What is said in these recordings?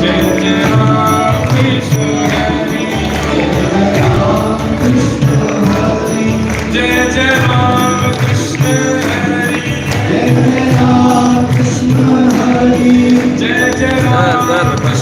Hare Krishna Hare Krishna Hari. Jai Jai Ram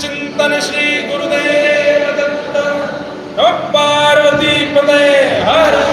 चिंतन श्री गुरुदेव दत्त पार्वती पदय हर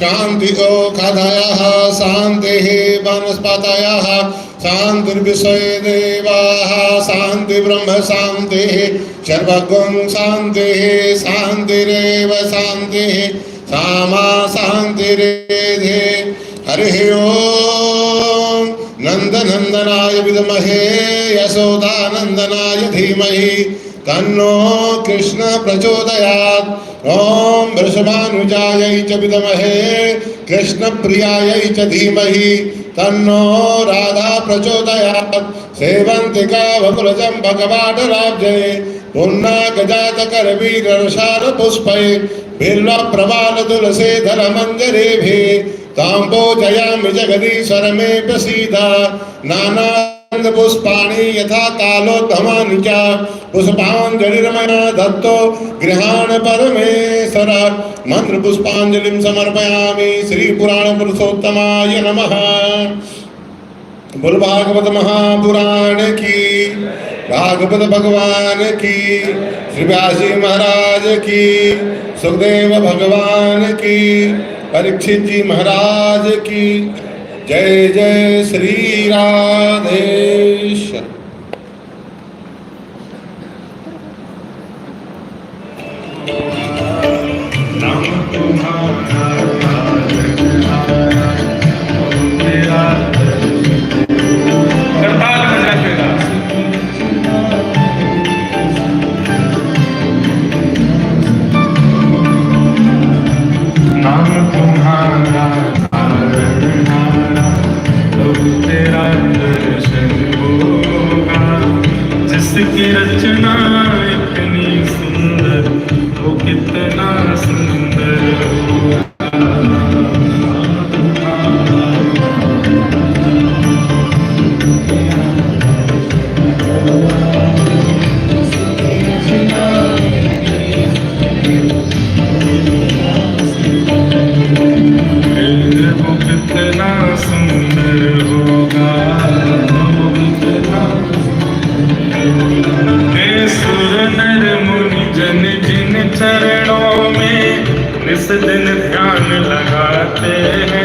शान्तिओखधयः शान्तिः वनस्पतयः, शान्तिर्विषये देवाः शान्तिब्रह्म शान्तिः सर्वगुं शान्तिः, शान्तिरेव शान्तिः, सामा हरिः ओम्, नन्दनन्दनाय विद्महे, यशोदानन्दनाय धीमहि। तन्नो कृष्ण प्रचोदयात्। ॐ वृषभानुजायै च विद्महे कृष्णप्रियायै च धीमहि। तन्नो राधा प्रचोदयात्। सेवन्तिका वकुलजं भगवाटराब्जे पुन्नागजातकरवीररसारपुष्पै बिल्वप्रवालतुलसेधरमञ्जरेभिः ताम्बोजयामि जगदीश्वर मे प्रसीद नानान्दपुष्पाणि यथा कालोत्तमानि च। पुष्पाञ्जलिर्मया दत्तो गृहाण परमेश्वर। मन्त्रपुष्पाञ्जलिं समर्पयामि श्रीपुराणपुरुषोत्तमाय नमः। बोल भागवत महापुराण की भागवत भगवान की श्री व्यासी महाराज की, सुखदेव भगवान की परीक्षित जी महाराज की। जय जय श्री राधेश नाम तुम्हारा get a turn. नर मुनि जन जिन चरणों में निस दिन ध्यान लगाते